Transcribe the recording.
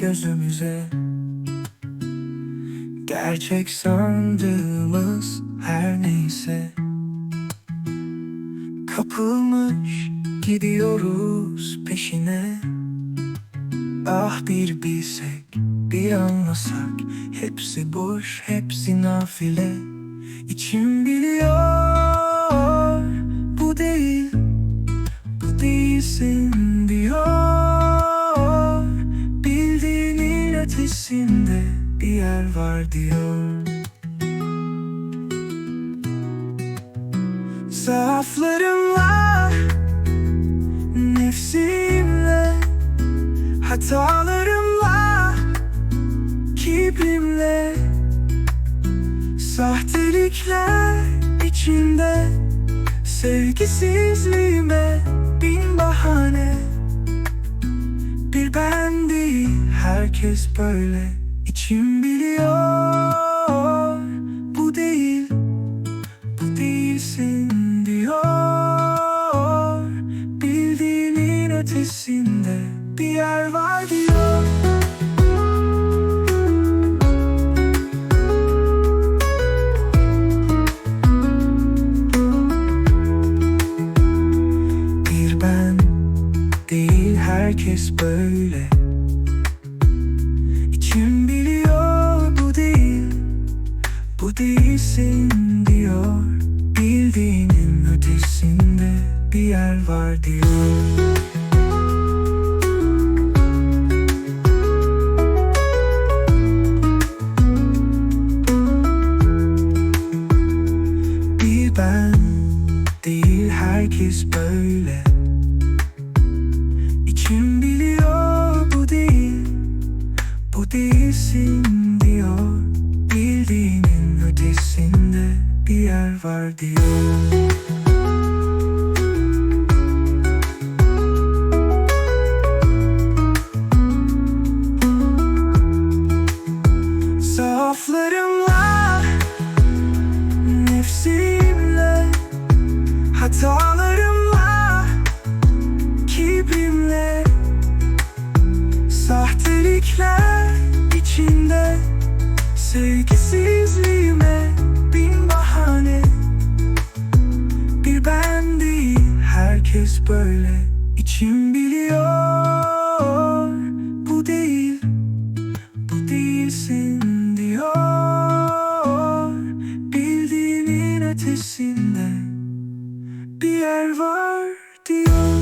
gözümüze. Gerçek sandığımız her neyse. Kapılmış gidiyoruz peşine. Ah bir bilsek, bir anlasak. Hepsi boş, hepsi nafile. İçim biliyor Bu değil, bu değilsin Ötesinde bir yer var diyor. Zaaflarımla Nefsimle Hatalarımla Kibrimle Sahtelikler içinde Sevgisizliğime bin herkes böyle İçim biliyor. Bu değil bu değilsin diyor. Bildiğinin ötesinde bir yer var diyor. Bir ben değil herkes böyle bu değilsin diyor. Bildiğinin ötesinde bir yer var diyor. Ben değil herkes böyle. İçim biliyor bu değil. Bu değilsin bir yer herkes böyle. İçim biliyor Bu değil bu değilsin diyor. Bildiğinin ötesinde bir yer var diyor